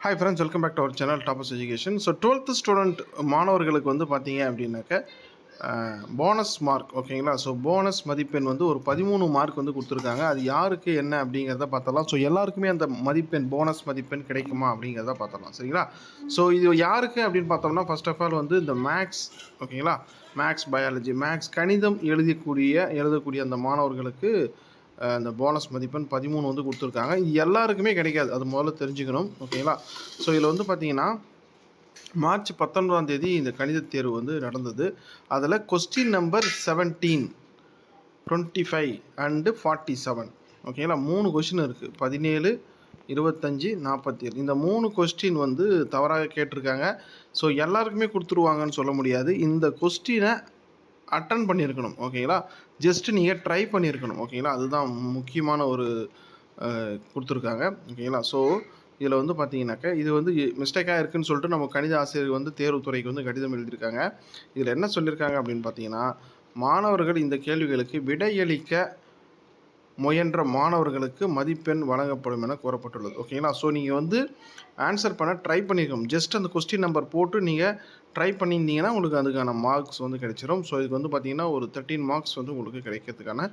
Hi friends welcome back to our channel toppers education so twelfth student மாணவர்களுக்கு வந்து பார்த்தீங்க அப்படின்னாக்க போனஸ் மார்க் ஓகேங்களா ஸோ போனஸ் மதிப்பெண் வந்து ஒரு பதிமூணு மார்க் வந்து கொடுத்துருக்காங்க. அது யாருக்கு என்ன அப்படிங்கிறத பார்த்தலாம் ஸோ எல்லாருக்குமே அந்த மதிப்பெண் போனஸ் மதிப்பெண் கிடைக்குமா அப்படிங்கிறத பார்த்தலாம் சரிங்களா? ஸோ இது யாருக்கு அப்படின்னு பார்த்தோம்னா ஃபர்ஸ்ட் ஆஃப் ஆல் வந்து இந்த மேக்ஸ் ஓகேங்களா மேக்ஸ் பயாலஜி மேக்ஸ் கணிதம் எழுதக்கூடிய எழுதக்கூடிய அந்த மாணவர்களுக்கு அந்த போனஸ் மதிப்பெண் பதிமூணு வந்து கொடுத்துருக்காங்க. இது எல்லாருக்குமே கிடைக்காது. அது முதல்ல தெரிஞ்சுக்கணும். ஓகேங்களா ஸோ இதில் வந்து பார்த்தீங்கன்னா மார்ச் பத்தொன்பதாம் தேதி இந்த கணித தேர்வு வந்து நடந்தது. அதில் question number seventeen twenty five and forty seven ஓகேங்களா மூணு கொஸ்டின் இருக்குது பதினேழு இருபத்தஞ்சி நாற்பத்தி ஏழு இந்த மூணு கொஸ்டின் வந்து தவறாக கேட்டிருக்காங்க. ஸோ எல்லாருக்குமே கொடுத்துருவாங்கன்னு சொல்ல முடியாது. இந்த கொஸ்டினை அட்டன் பண்ணியிருக்கணும் ஓகேங்களா? ஜஸ்ட்டு நீங்கள் ட்ரை பண்ணியிருக்கணும் ஓகேங்களா? அதுதான் முக்கியமான ஒரு கொடுத்துருக்காங்க ஓகேங்களா? ஸோ இதில் வந்து பார்த்தீங்கன்னாக்கா இது வந்து மிஸ்டேக்காக இருக்குதுன்னு சொல்லிட்டு நம்ம கணித ஆசிரியர் வந்து தேர்வுத்துறைக்கு வந்து கடிதம் எழுதியிருக்காங்க. இதில் என்ன சொல்லியிருக்காங்க அப்படின்னு பார்த்தீங்கன்னா மாணவர்கள் இந்த கேள்விகளுக்கு விடையளிக்க முயன்ற மாணவர்களுக்கு மதிப்பெண் வழங்கப்படும் என கூறப்பட்டுள்ளது. ஓகேங்களா ஸோ நீங்கள் வந்து ஆன்சர் பண்ண ட்ரை பண்ணியிருக்கோம் ஜஸ்ட் அந்த கொஸ்டின் நம்பர் போட்டு நீங்கள் ட்ரை பண்ணியிருந்தீங்கன்னா உங்களுக்கு அதுக்கான மார்க்ஸ் வந்து கிடைச்சிரும். ஸோ இதுக்கு வந்து பார்த்தீங்கன்னா ஒரு தேர்ட்டீன் மார்க்ஸ் வந்து உங்களுக்கு கிடைக்கிறதுக்கான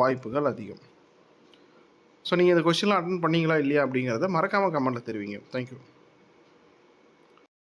வாய்ப்புகள் அதிகம். ஸோ நீங்கள் இந்த கொஸ்டின்லாம் அட்டன் பண்ணீங்களா இல்லையா அப்படிங்கிறத மறக்காமல் கமெண்ட்டில் தெரிவிங்க. தேங்க்யூ